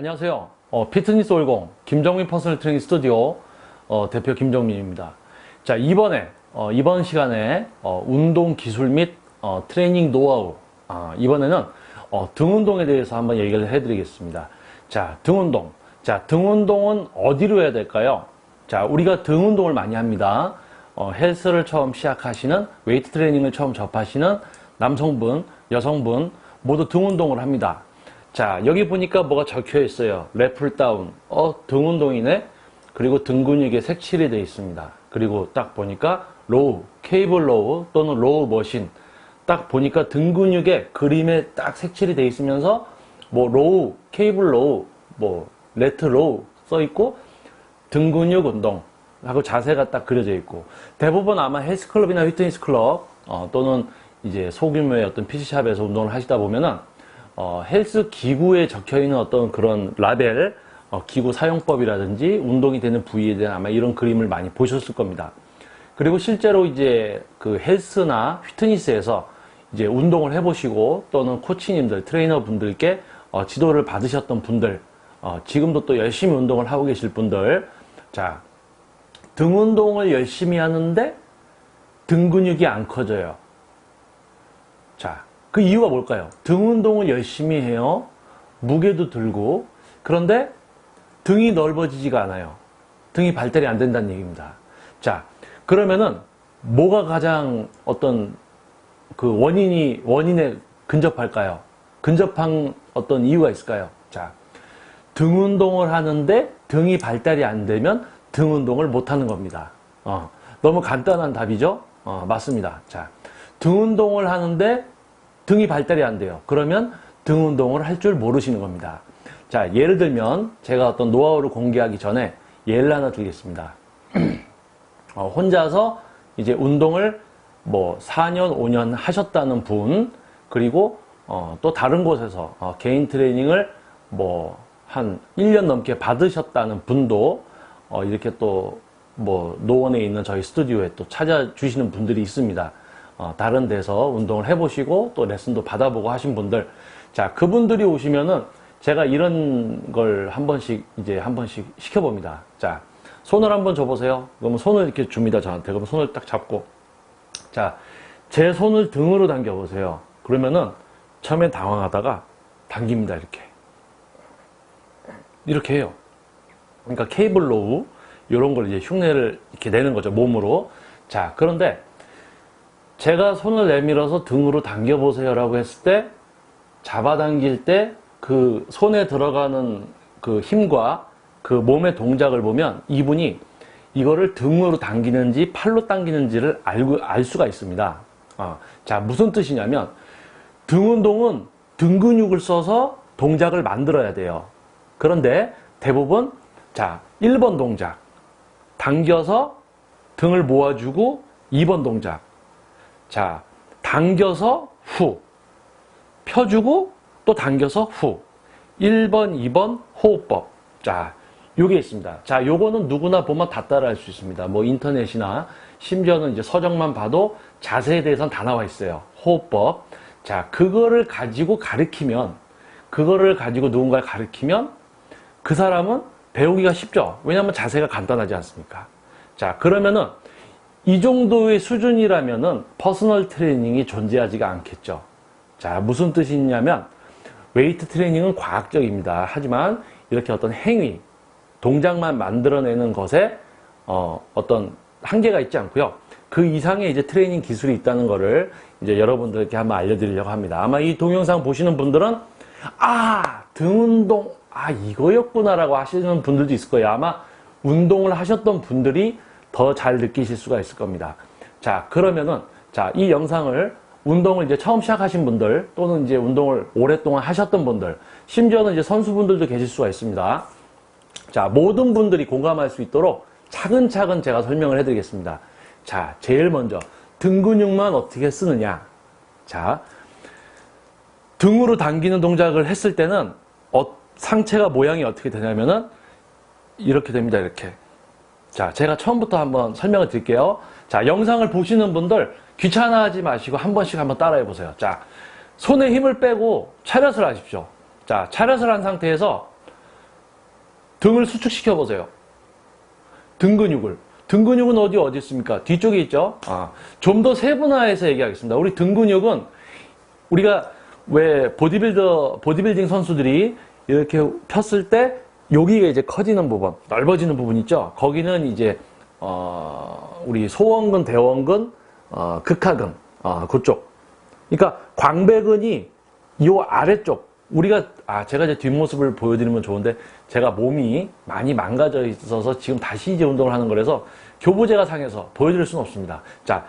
안녕하세요. 어, 피트니스 올공 김정민 퍼스널 트레이닝 스튜디오 어, 대표 김정민입니다. 자 이번에 어, 이번 시간에 어, 운동 기술 및 어, 트레이닝 노하우 아, 이번에는 어, 등 운동에 대해서 한번 얘기를 해드리겠습니다. 자등 운동. 자등 운동은 어디로 해야 될까요? 자 우리가 등 운동을 많이 합니다. 어, 헬스를 처음 시작하시는 웨이트 트레이닝을 처음 접하시는 남성분, 여성분 모두 등 운동을 합니다. 자, 여기 보니까 뭐가 적혀 있어요. 래플 다운. 어, 등 운동이네? 그리고 등 근육에 색칠이 되어 있습니다. 그리고 딱 보니까 로우, 케이블 로우 또는 로우 머신. 딱 보니까 등 근육에 그림에 딱 색칠이 되어 있으면서 뭐 로우, 케이블 로우, 뭐 레트 로우 써 있고 등 근육 운동 하고 자세가 딱 그려져 있고 대부분 아마 헬스클럽이나 휘트니스 클럽 어, 또는 이제 소규모의 어떤 PC샵에서 운동을 하시다 보면은 어, 헬스 기구에 적혀 있는 어떤 그런 라벨, 어, 기구 사용법이라든지 운동이 되는 부위에 대한 아마 이런 그림을 많이 보셨을 겁니다. 그리고 실제로 이제 그 헬스나 휘트니스에서 이제 운동을 해보시고 또는 코치님들, 트레이너 분들께 어, 지도를 받으셨던 분들, 어, 지금도 또 열심히 운동을 하고 계실 분들, 자, 등 운동을 열심히 하는데 등 근육이 안 커져요. 자, 그 이유가 뭘까요? 등 운동을 열심히 해요. 무게도 들고. 그런데 등이 넓어지지가 않아요. 등이 발달이 안 된다는 얘기입니다. 자, 그러면은 뭐가 가장 어떤 그 원인이, 원인에 근접할까요? 근접한 어떤 이유가 있을까요? 자, 등 운동을 하는데 등이 발달이 안 되면 등 운동을 못 하는 겁니다. 어, 너무 간단한 답이죠? 어, 맞습니다. 자, 등 운동을 하는데 등이 발달이 안 돼요. 그러면 등 운동을 할 줄 모르시는 겁니다. 자, 예를 들면 제가 어떤 노하우를 공개하기 전에 예를 하나 드리겠습니다. 어, 혼자서 이제 운동을 뭐 4년, 5년 하셨다는 분, 그리고 어, 또 다른 곳에서 어, 개인 트레이닝을 뭐 한 1년 넘게 받으셨다는 분도 어, 이렇게 또 뭐 노원에 있는 저희 스튜디오에 또 찾아주시는 분들이 있습니다. 어, 다른 데서 운동을 해보시고 또 레슨도 받아보고 하신 분들, 자 그분들이 오시면은 제가 이런 걸 한 번씩 이제 한 번씩 시켜봅니다. 자 손을 한번 줘보세요. 그러면 손을 이렇게 줍니다 저한테. 그럼 손을 딱 잡고, 자 제 손을 등으로 당겨 보세요. 그러면은 처음에 당황하다가 당깁니다 이렇게. 이렇게 해요. 그러니까 케이블 로우 이런 걸 이제 흉내를 이렇게 내는 거죠 몸으로. 자 그런데 제가 손을 내밀어서 등으로 당겨보세요 라고 했을 때 잡아당길 때 그 손에 들어가는 그 힘과 그 몸의 동작을 보면 이분이 이거를 등으로 당기는지 팔로 당기는지를 알고 알 수가 있습니다. 어, 자 무슨 뜻이냐면 등 운동은 등 근육을 써서 동작을 만들어야 돼요. 그런데 대부분 자 1번 동작 당겨서 등을 모아주고 2번 동작 자, 당겨서 후. 펴주고 또 당겨서 후. 1번, 2번 호흡법. 자, 요게 있습니다. 자, 요거는 누구나 보면 다 따라 할 수 있습니다. 뭐 인터넷이나 심지어는 이제 서적만 봐도 자세에 대해서는 다 나와 있어요. 호흡법. 자, 그거를 가지고 가르치면, 그거를 가지고 누군가를 가르치면 그 사람은 배우기가 쉽죠. 왜냐하면 자세가 간단하지 않습니까? 자, 그러면은 이 정도의 수준이라면은 퍼스널 트레이닝이 존재하지가 않겠죠. 자, 무슨 뜻이냐면 웨이트 트레이닝은 과학적입니다. 하지만 이렇게 어떤 행위, 동작만 만들어내는 것에 어, 어떤 한계가 있지 않고요. 그 이상의 이제 트레이닝 기술이 있다는 것을 이제 여러분들께 한번 알려드리려고 합니다. 아마 이 동영상 보시는 분들은 아, 등 운동, 아, 이거였구나라고 하시는 분들도 있을 거예요. 아마 운동을 하셨던 분들이 더 잘 느끼실 수가 있을 겁니다. 자, 그러면은, 자, 이 영상을 운동을 이제 처음 시작하신 분들 또는 이제 운동을 오랫동안 하셨던 분들, 심지어는 이제 선수분들도 계실 수가 있습니다. 자, 모든 분들이 공감할 수 있도록 차근차근 제가 설명을 해드리겠습니다. 자, 제일 먼저 등 근육만 어떻게 쓰느냐. 자, 등으로 당기는 동작을 했을 때는 어, 상체가 모양이 어떻게 되냐면은 이렇게 됩니다. 이렇게. 자, 제가 처음부터 한번 설명을 드릴게요. 자, 영상을 보시는 분들 귀찮아하지 마시고 한 번씩 한번 따라해 보세요. 자, 손에 힘을 빼고 차렷을 하십시오. 자, 차렷을 한 상태에서 등을 수축시켜 보세요. 등 근육을. 등 근육은 어디 어디 있습니까? 뒤쪽에 있죠. 아, 좀 더 세분화해서 얘기하겠습니다. 우리 등 근육은 우리가 왜 보디빌더 보디빌딩 선수들이 이렇게 폈을 때 여기가 이제 커지는 부분, 넓어지는 부분 있죠. 거기는 이제 어, 우리 소원근, 대원근, 어, 극하근, 어, 그쪽. 그러니까 광배근이 요 아래쪽 우리가 아 제가 이제 뒷모습을 보여드리면 좋은데 제가 몸이 많이 망가져 있어서 지금 다시 이제 운동을 하는 거라서 교보제가 상해서 보여드릴 수는 없습니다. 자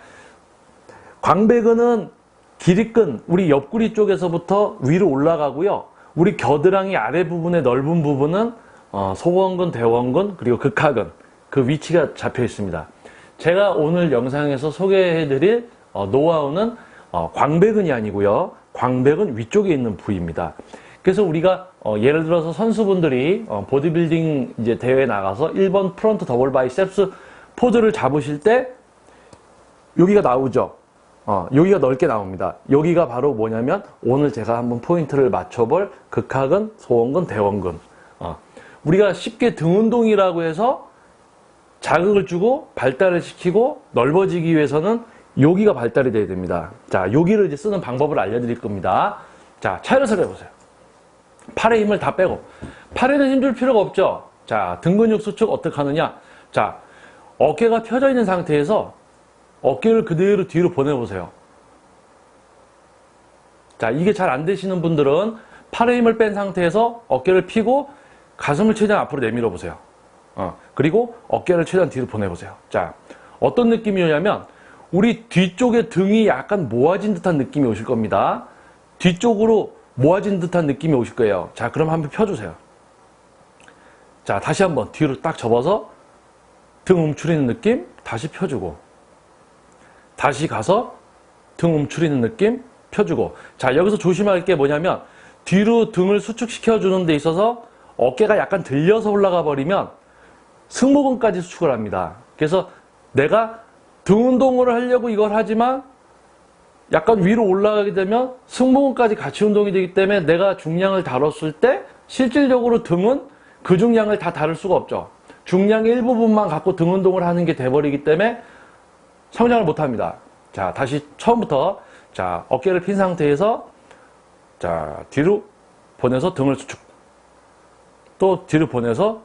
광배근은 기립근 우리 옆구리 쪽에서부터 위로 올라가고요. 우리 겨드랑이 아래 부분의 넓은 부분은 어, 소원근, 대원근 그리고 극하근 그 위치가 잡혀 있습니다. 제가 오늘 영상에서 소개해드릴 어, 노하우는 어, 광배근이 아니고요. 광배근 위쪽에 있는 부위입니다. 그래서 우리가 어, 예를 들어서 선수분들이 어, 보디빌딩 이제 대회에 나가서 1번 프론트 더블 바이셉스 포즈를 잡으실 때 여기가 나오죠. 어, 여기가 넓게 나옵니다. 여기가 바로 뭐냐면 오늘 제가 한번 포인트를 맞춰볼 극하근, 소원근, 대원근. 어, 우리가 쉽게 등 운동이라고 해서 자극을 주고 발달을 시키고 넓어지기 위해서는 여기가 발달이 돼야 됩니다. 자, 여기를 이제 쓰는 방법을 알려드릴 겁니다. 자, 차렷을 해보세요. 팔의 힘을 다 빼고. 팔에는 힘줄 필요가 없죠? 자, 등 근육 수축 어떻게 하느냐? 자, 어깨가 펴져 있는 상태에서 어깨를 그대로 뒤로 보내보세요. 자, 이게 잘 안 되시는 분들은 팔의 힘을 뺀 상태에서 어깨를 펴고 가슴을 최대한 앞으로 내밀어 보세요. 어, 그리고 어깨를 최대한 뒤로 보내보세요. 자, 어떤 느낌이 오냐면 우리 뒤쪽에 등이 약간 모아진 듯한 느낌이 오실 겁니다. 뒤쪽으로 모아진 듯한 느낌이 오실 거예요. 자, 그럼 한번 펴주세요. 자, 다시 한번 뒤로 딱 접어서 등 움츠리는 느낌 다시 펴주고 다시 가서 등 움츠리는 느낌 펴주고 자 여기서 조심할 게 뭐냐면 뒤로 등을 수축시켜 주는 데 있어서 어깨가 약간 들려서 올라가 버리면 승모근까지 수축을 합니다 그래서 내가 등 운동을 하려고 이걸 하지만 약간 위로 올라가게 되면 승모근까지 같이 운동이 되기 때문에 내가 중량을 다뤘을 때 실질적으로 등은 그 중량을 다 다룰 수가 없죠 중량의 일부분만 갖고 등 운동을 하는 게 돼버리기 때문에 성장을 못 합니다. 자, 다시 처음부터 자, 어깨를 핀 상태에서 자, 뒤로 보내서 등을 수축. 또 뒤로 보내서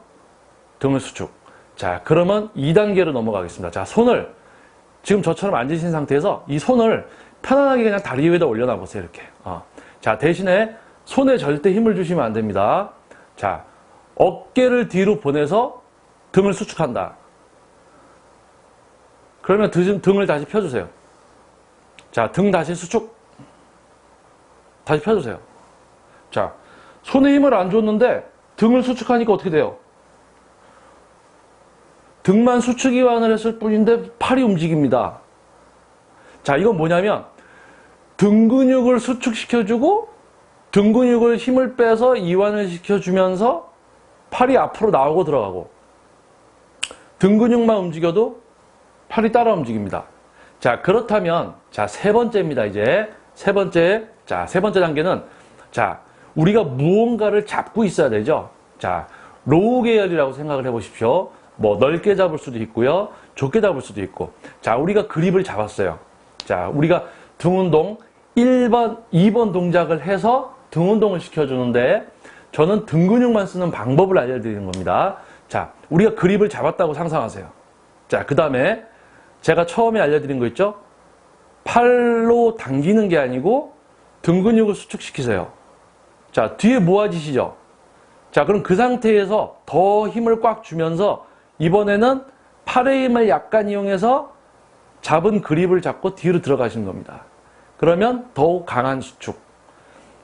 등을 수축. 자, 그러면 2단계로 넘어가겠습니다. 자, 손을 지금 저처럼 앉으신 상태에서 이 손을 편안하게 그냥 다리 위에다 올려놔 보세요. 이렇게. 어. 자, 대신에 손에 절대 힘을 주시면 안 됩니다. 자, 어깨를 뒤로 보내서 등을 수축한다. 그러면 등, 등을 다시 펴주세요. 자, 등 다시 수축. 다시 펴주세요. 자, 손에 힘을 안 줬는데 등을 수축하니까 어떻게 돼요? 등만 수축 이완을 했을 뿐인데 팔이 움직입니다. 자, 이건 뭐냐면 등 근육을 수축시켜주고 등 근육을 힘을 빼서 이완을 시켜주면서 팔이 앞으로 나오고 들어가고 등 근육만 움직여도 팔이 따라 움직입니다. 자, 그렇다면, 자, 세 번째입니다, 이제. 세 번째, 자, 세 번째 단계는, 자, 우리가 무언가를 잡고 있어야 되죠. 자, 로우 계열이라고 생각을 해 보십시오. 뭐, 넓게 잡을 수도 있고요. 좁게 잡을 수도 있고. 자, 우리가 그립을 잡았어요. 자, 우리가 등 운동 1번, 2번 동작을 해서 등 운동을 시켜주는데, 저는 등 근육만 쓰는 방법을 알려드리는 겁니다. 자, 우리가 그립을 잡았다고 상상하세요. 자, 그 다음에 제가 처음에 알려드린 거 있죠? 팔로 당기는 게 아니고 등 근육을 수축시키세요. 자, 뒤에 모아지시죠? 자, 그럼 그 상태에서 더 힘을 꽉 주면서 이번에는 팔의 힘을 약간 이용해서 잡은 그립을 잡고 뒤로 들어가시는 겁니다. 그러면 더욱 강한 수축.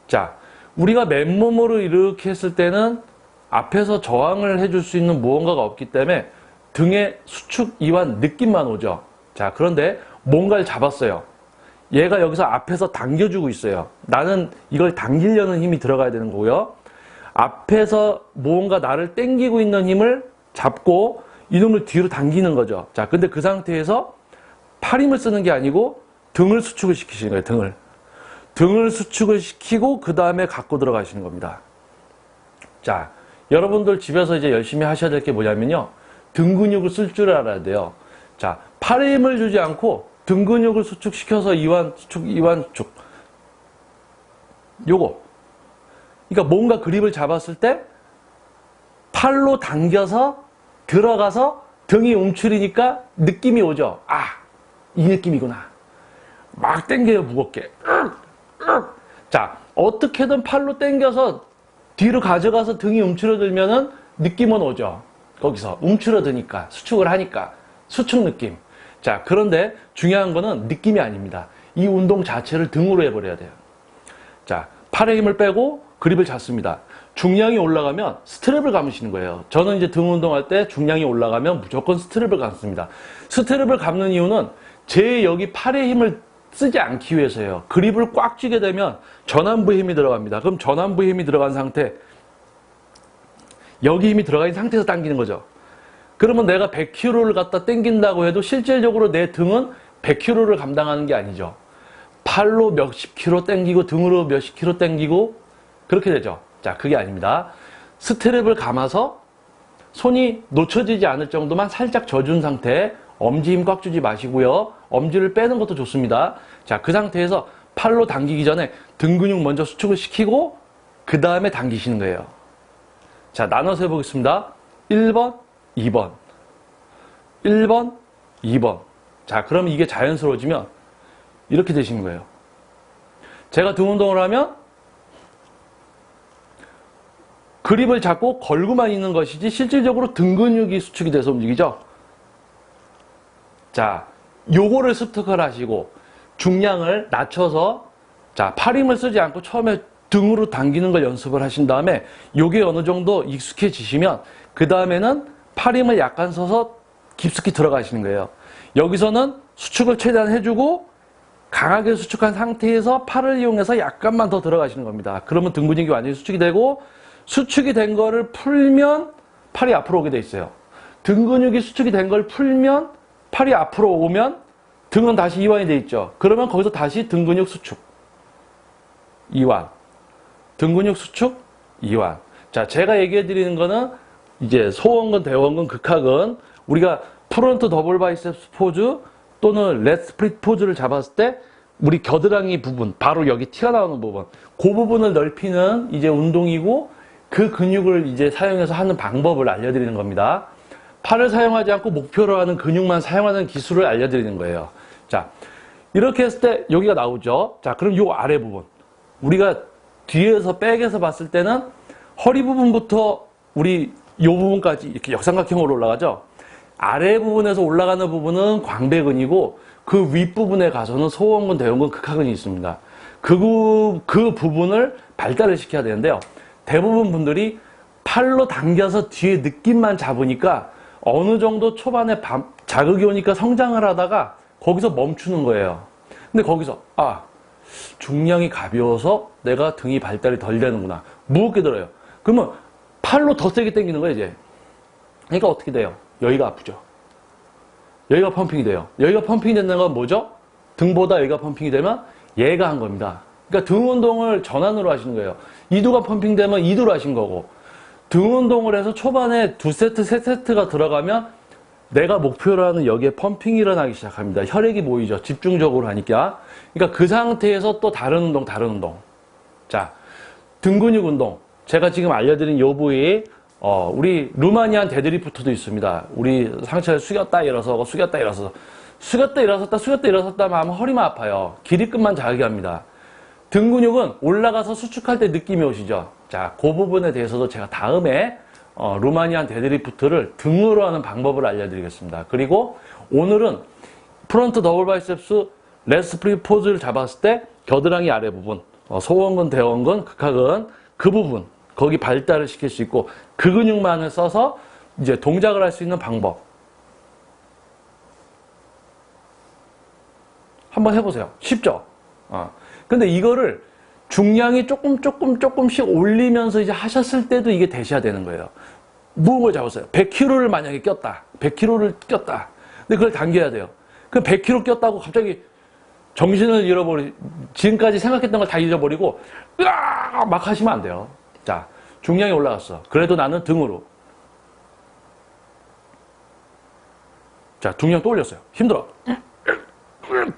자, 우리가 맨몸으로 이렇게 했을 때는 앞에서 저항을 해줄 수 있는 무언가가 없기 때문에 등의 수축 이완 느낌만 오죠. 자, 그런데 뭔가를 잡았어요. 얘가 여기서 앞에서 당겨주고 있어요. 나는 이걸 당기려는 힘이 들어가야 되는 거고요. 앞에서 뭔가 나를 땡기고 있는 힘을 잡고 이놈을 뒤로 당기는 거죠. 자, 근데 그 상태에서 팔 힘을 쓰는 게 아니고 등을 수축을 시키시는 거예요, 등을. 등을 수축을 시키고 그 다음에 갖고 들어가시는 겁니다. 자, 여러분들 집에서 이제 열심히 하셔야 될 게 뭐냐면요. 등 근육을 쓸 줄 알아야 돼요. 자, 팔에 힘을 주지 않고 등 근육을 수축시켜서 이완, 수축, 이완, 수축. 요거. 그러니까 뭔가 그립을 잡았을 때 팔로 당겨서 들어가서 등이 움츠리니까 느낌이 오죠. 아, 이 느낌이구나. 막 당겨요, 무겁게. 자, 어떻게든 팔로 당겨서 뒤로 가져가서 등이 움츠러들면은 느낌은 오죠. 거기서 움츠러드니까 수축을 하니까 수축 느낌. 자, 그런데 중요한 거는 느낌이 아닙니다. 이 운동 자체를 등으로 해버려야 돼요. 자, 팔에 힘을 빼고 그립을 잡습니다. 중량이 올라가면 스트랩을 감으시는 거예요. 저는 이제 등 운동할 때 중량이 올라가면 무조건 스트랩을 감습니다. 스트랩을 감는 이유는 제 여기 팔에 힘을 쓰지 않기 위해서예요. 그립을 꽉 쥐게 되면 전완부에 힘이 들어갑니다. 그럼 전완부에 힘이 들어간 상태, 여기 힘이 들어가 있는 상태에서 당기는 거죠. 그러면 내가 100kg를 갖다 당긴다고 해도 실질적으로 내 등은 100kg를 감당하는 게 아니죠. 팔로 몇십 킬로 당기고 등으로 몇십 킬로 당기고 그렇게 되죠. 자, 그게 아닙니다. 스트랩을 감아서 손이 놓쳐지지 않을 정도만 살짝 져준 상태에 엄지 힘 꽉 주지 마시고요. 엄지를 빼는 것도 좋습니다. 자, 그 상태에서 팔로 당기기 전에 등 근육 먼저 수축을 시키고 그 다음에 당기시는 거예요. 자, 나눠서 해보겠습니다. 1번, 2번. 1번, 2번. 자, 그럼 이게 자연스러워지면 이렇게 되시는 거예요. 제가 등 운동을 하면 그립을 잡고 걸고만 있는 것이지 실질적으로 등 근육이 수축이 돼서 움직이죠. 자, 요거를 습득을 하시고 중량을 낮춰서 자, 팔 힘을 쓰지 않고 처음에 등으로 당기는 걸 연습을 하신 다음에 요게 어느 정도 익숙해지시면 그 다음에는 팔 힘을 약간 써서 깊숙이 들어가시는 거예요. 여기서는 수축을 최대한 해주고 강하게 수축한 상태에서 팔을 이용해서 약간만 더 들어가시는 겁니다. 그러면 등 근육이 완전히 수축이 되고 수축이 된 거를 풀면 팔이 앞으로 오게 돼 있어요. 등 근육이 수축이 된 걸 풀면 팔이 앞으로 오면 등은 다시 이완이 돼 있죠. 그러면 거기서 다시 등 근육 수축. 이완. 등 근육 수축, 이완. 자, 제가 얘기해 드리는 거는 이제 소원근, 대원근, 극하근 우리가 프론트 더블 바이셉스 포즈 또는 렛 스프릿 포즈를 잡았을 때 우리 겨드랑이 부분, 바로 여기 티가 나오는 부분, 그 부분을 넓히는 이제 운동이고 그 근육을 이제 사용해서 하는 방법을 알려드리는 겁니다. 팔을 사용하지 않고 목표로 하는 근육만 사용하는 기술을 알려드리는 거예요. 자, 이렇게 했을 때 여기가 나오죠. 자, 그럼 요 아래 부분. 우리가 뒤에서 백에서 봤을 때는 허리 부분부터 우리 요 부분까지 이렇게 역삼각형으로 올라가죠. 아래 부분에서 올라가는 부분은 광배근이고 그 윗부분에 가서는 소원근, 대원근, 극하근이 있습니다. 그, 그 부분을 발달을 시켜야 되는데요. 대부분 분들이 팔로 당겨서 뒤에 느낌만 잡으니까 어느 정도 초반에 밤- 자극이 오니까 성장을 하다가 거기서 멈추는 거예요. 근데 거기서, 아, 중량이 가벼워서 내가 등이 발달이 덜 되는구나. 무겁게 들어요. 그러면 팔로 더 세게 당기는 거예요, 이제. 그러니까 어떻게 돼요? 여기가 아프죠. 여기가 펌핑이 돼요. 여기가 펌핑이 된다는 건 뭐죠? 등보다 여기가 펌핑이 되면 얘가 한 겁니다. 그러니까 등 운동을 전환으로 하시는 거예요. 이두가 펌핑되면 이두로 하신 거고 등 운동을 해서 초반에 두 세트, 세 세트가 들어가면 내가 목표로 하는 여기에 펌핑이 일어나기 시작합니다. 혈액이 모이죠. 집중적으로 하니까. 그러니까 그 상태에서 또 다른 운동, 다른 운동. 자, 등 근육 운동. 제가 지금 알려드린 요 부위, 어, 우리 루마니안 데드리프트도 있습니다. 우리 상체를 숙였다 일어서고 숙였다 일어서 숙였다 일어섰다 숙였다 일어섰다 하면 허리만 아파요. 길이끝만 자극이 합니다. 등 근육은 올라가서 수축할 때 느낌이 오시죠? 자, 그 부분에 대해서도 제가 다음에 어, 루마니안 데드리프트를 등으로 하는 방법을 알려드리겠습니다. 그리고 오늘은 프론트 더블 바이셉스 레스 프리 포즈를 잡았을 때 겨드랑이 아래 부분, 어, 소원근, 대원근, 극하근 그 부분 거기 발달을 시킬 수 있고 그 근육만을 써서 이제 동작을 할 수 있는 방법 한번 해보세요. 쉽죠? 어. 근데 이거를 중량이 조금 조금 조금씩 올리면서 이제 하셨을 때도 이게 되셔야 되는 거예요. 무거운 잡았어요. 100kg를 만약에 꼈다. 100kg를 꼈다. 근데 그걸 당겨야 돼요. 그 100kg 꼈다고 갑자기 정신을 잃어버리, 지금까지 생각했던 걸 다 잊어버리고, 으아! 막 하시면 안 돼요. 자, 중량이 올라갔어. 그래도 나는 등으로. 자, 중량 또 올렸어요. 힘들어.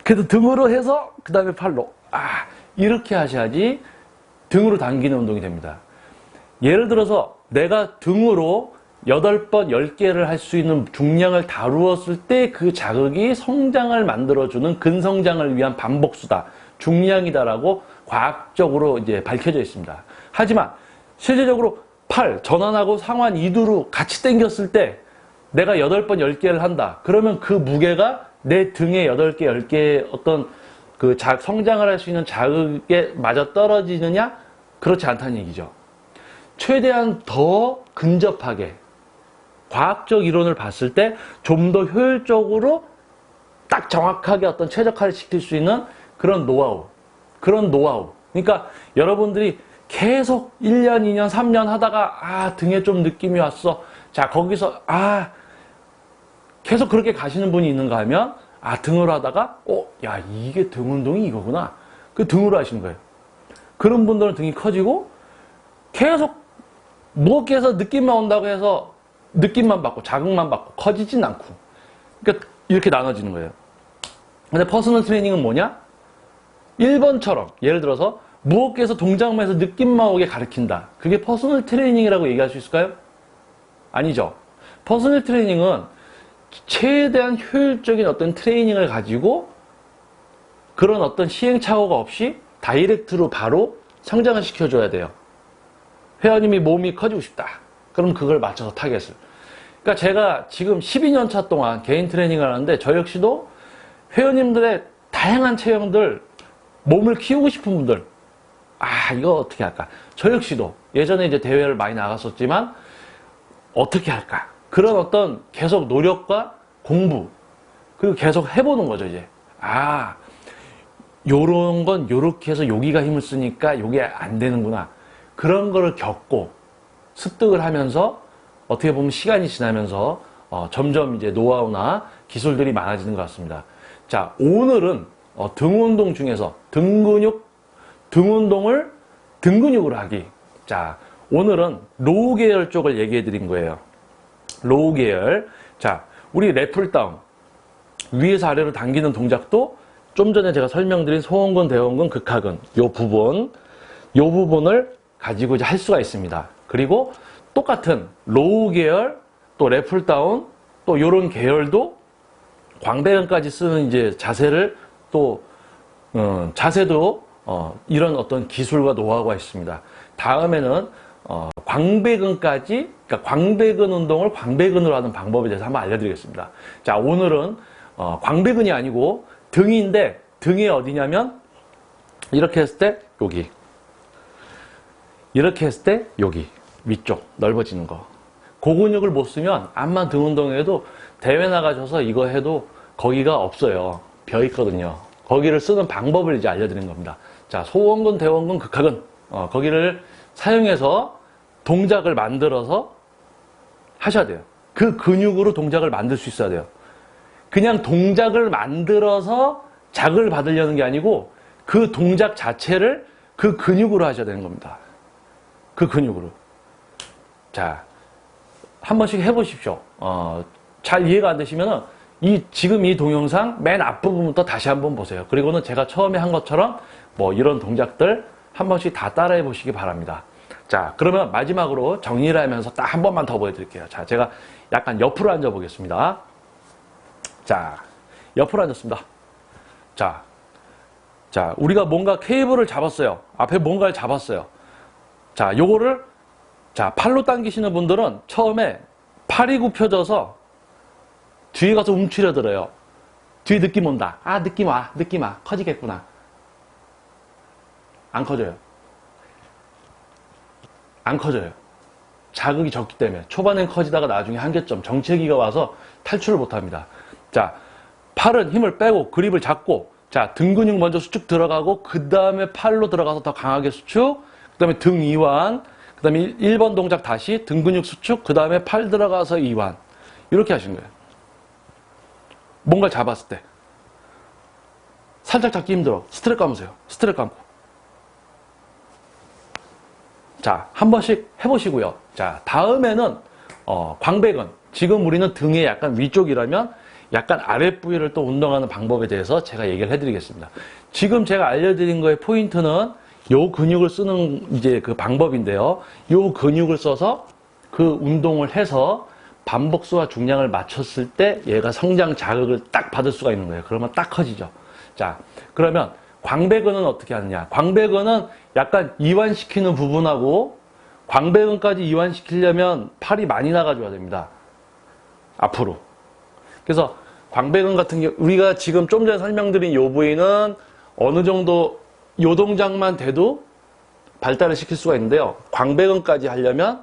그래도 등으로 해서 그 다음에 팔로. 아, 이렇게 하셔야지 등으로 당기는 운동이 됩니다. 예를 들어서 내가 등으로 8번, 10개를 할 수 있는 중량을 다루었을 때 그 자극이 성장을 만들어주는 근성장을 위한 반복수다. 중량이다라고 과학적으로 이제 밝혀져 있습니다. 하지만 실제적으로 팔, 전환하고 상완 이두로 같이 당겼을 때 내가 8번, 10개를 한다. 그러면 그 무게가 내 등에 8개, 10개의 어떤 그 자, 성장을 할 수 있는 자극에 맞아 떨어지느냐? 그렇지 않다는 얘기죠. 최대한 더 근접하게 과학적 이론을 봤을 때 좀 더 효율적으로 딱 정확하게 어떤 최적화를 시킬 수 있는 그런 노하우, 그런 노하우. 그러니까 여러분들이 계속 1년, 2년, 3년 하다가 아, 등에 좀 느낌이 왔어. 자, 거기서 아, 계속 그렇게 가시는 분이 있는가 하면 아, 등으로 하다가 어, 야, 이게 등 운동이 이거구나. 그 등으로 하시는 거예요. 그런 분들은 등이 커지고 계속 무겁게 해서 느낌만 온다고 해서 느낌만 받고 자극만 받고 커지진 않고 그러니까 이렇게 나눠지는 거예요. 근데 퍼스널 트레이닝은 뭐냐? 1번처럼 예를 들어서 무겁게 해서 동작만 해서 느낌만 오게 가르친다. 그게 퍼스널 트레이닝이라고 얘기할 수 있을까요? 아니죠. 퍼스널 트레이닝은 최대한 효율적인 어떤 트레이닝을 가지고 그런 어떤 시행착오가 없이 다이렉트로 바로 성장을 시켜줘야 돼요. 회원님이 몸이 커지고 싶다. 그럼 그걸 맞춰서 타겟을. 그러니까 제가 지금 12년 차 동안 개인 트레이닝을 하는데 저 역시도 회원님들의 다양한 체형들, 몸을 키우고 싶은 분들, 아, 이거 어떻게 할까? 저 역시도 예전에 이제 대회를 많이 나갔었지만 어떻게 할까? 그런 어떤 계속 노력과 공부, 그리고 계속 해보는 거죠, 이제. 아, 요런 건 요렇게 해서 여기가 힘을 쓰니까 요게 안 되는구나. 그런 거를 겪고 습득을 하면서 어떻게 보면 시간이 지나면서 어, 점점 이제 노하우나 기술들이 많아지는 것 같습니다. 자, 오늘은 어, 등 운동 중에서 등 근육, 등 운동을 등 근육으로 하기. 자, 오늘은 로우 계열 쪽을 얘기해 드린 거예요. 로우 계열. 자, 우리 랩풀다운. 위에서 아래로 당기는 동작도 좀 전에 제가 설명드린 소원근, 대원근, 극하근. 요 부분, 요 부분을 가지고 이제 할 수가 있습니다. 그리고 똑같은 로우 계열, 또 랩풀다운, 또 요런 계열도 광배근까지 쓰는 이제 자세를 또 어, 자세도 어, 이런 어떤 기술과 노하우가 있습니다. 다음에는 어, 광배근까지 그러니까 광배근 운동을 광배근으로 하는 방법에 대해서 한번 알려드리겠습니다. 자 오늘은 어, 광배근이 아니고 등인데 등이 어디냐면 이렇게 했을 때 여기 이렇게 했을 때 여기 위쪽 넓어지는 거. 고 근육을 못 쓰면 암만 등 운동해도 대회 나가셔서 이거 해도 거기가 없어요. 벼 있거든요. 거기를 쓰는 방법을 이제 알려드리는 겁니다. 자, 소원근, 대원근, 극하근. 어, 거기를 사용해서 동작을 만들어서 하셔야 돼요. 그 근육으로 동작을 만들 수 있어야 돼요. 그냥 동작을 만들어서 자극을 받으려는 게 아니고 그 동작 자체를 그 근육으로 하셔야 되는 겁니다. 그 근육으로. 자, 한 번씩 해보십시오. 어, 잘 이해가 안 되시면은 이 지금 이 동영상 맨 앞부분부터 다시 한번 보세요. 그리고는 제가 처음에 한 것처럼 뭐 이런 동작들 한 번씩 다 따라해 보시기 바랍니다. 자, 그러면 마지막으로 정리를 하면서 딱 한 번만 더 보여드릴게요. 자, 제가 약간 옆으로 앉아 보겠습니다. 자, 옆으로 앉았습니다. 자, 자, 우리가 뭔가 케이블을 잡았어요. 앞에 뭔가를 잡았어요. 자, 요거를 자, 팔로 당기시는 분들은 처음에 팔이 굽혀져서 뒤에 가서 움츠려 들어요. 뒤에 느낌 온다. 아, 느낌 와. 느낌 와. 커지겠구나. 안 커져요. 안 커져요. 자극이 적기 때문에. 초반엔 커지다가 나중에 한계점, 정체기가 와서 탈출을 못 합니다. 자, 팔은 힘을 빼고 그립을 잡고, 자, 등 근육 먼저 수축 들어가고, 그 다음에 팔로 들어가서 더 강하게 수축, 그 다음에 등 이완, 그 다음에 1번 동작 다시 등 근육 수축, 그 다음에 팔 들어가서 이완. 이렇게 하시는 거예요. 뭔가 잡았을 때. 살짝 잡기 힘들어. 스트랩 감으세요. 스트랩 감고. 자, 한 번씩 해보시고요. 자, 다음에는, 어, 광배근. 지금 우리는 등의 약간 위쪽이라면 약간 아랫부위를 또 운동하는 방법에 대해서 제가 얘기를 해드리겠습니다. 지금 제가 알려드린 거의 포인트는 요 근육을 쓰는 이제 그 방법인데요. 요 근육을 써서 그 운동을 해서 반복수와 중량을 맞췄을 때 얘가 성장 자극을 딱 받을 수가 있는 거예요. 그러면 딱 커지죠. 자, 그러면 광배근은 어떻게 하느냐? 광배근은 약간 이완시키는 부분하고 광배근까지 이완시키려면 팔이 많이 나가줘야 됩니다. 앞으로. 그래서 광배근 같은 경우 우리가 지금 좀 전에 설명드린 요 부위는 어느 정도 요 동작만 돼도 발달을 시킬 수가 있는데요. 광배근까지 하려면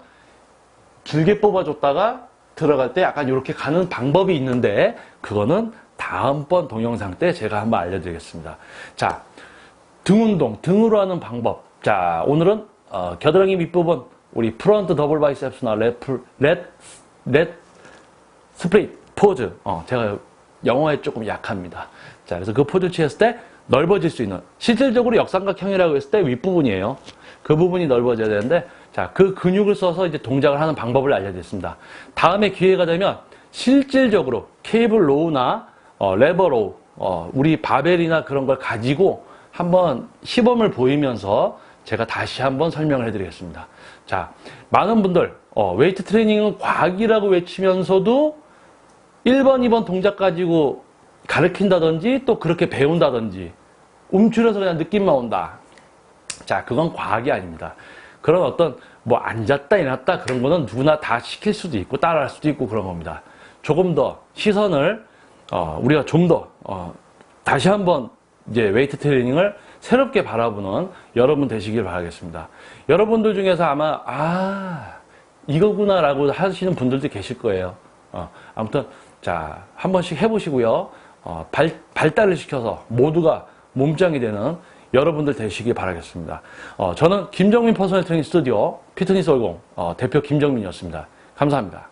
길게 뽑아줬다가 들어갈 때 약간 이렇게 가는 방법이 있는데 그거는 다음번 동영상 때 제가 한번 알려드리겠습니다. 자, 등 운동, 등으로 하는 방법. 자, 오늘은 어, 겨드랑이 밑부분 우리 프론트 더블 바이셉스나 렛풀, 렛, 렛 스프릿 포즈. 어, 제가 영어에 조금 약합니다. 자, 그래서 그 포즈 취했을 때 넓어질 수 있는 실질적으로 역삼각형이라고 했을 때 윗부분이에요. 그 부분이 넓어져야 되는데 자, 그 근육을 써서 이제 동작을 하는 방법을 알려드렸습니다. 다음에 기회가 되면 실질적으로 케이블 로우나 어, 레버 로우, 어, 우리 바벨이나 그런 걸 가지고 한번 시범을 보이면서 제가 다시 한번 설명을 해드리겠습니다. 자, 많은 분들 어, 웨이트 트레이닝은 과학이라고 외치면서도 1번, 2번 동작 가지고 가르친다든지 또 그렇게 배운다든지 움츠려서 그냥 느낌만 온다. 자, 그건 과학이 아닙니다. 그런 어떤 뭐 앉았다 일어났다 그런 거는 누구나 다 시킬 수도 있고 따라할 수도 있고 그런 겁니다. 조금 더 시선을 어, 우리가 좀더 어, 다시 한번 이제 웨이트 트레이닝을 새롭게 바라보는 여러분 되시길 바라겠습니다. 여러분들 중에서 아마 아 이거구나라고 하시는 분들도 계실 거예요. 어, 아무튼 자 한 번씩 해보시고요. 어, 발, 발달을 시켜서 모두가 몸짱이 되는 여러분들 되시길 바라겠습니다. 어, 저는 김정민 퍼스널 트레이닝 스튜디오 피트니스 얼공 어, 대표 김정민이었습니다. 감사합니다.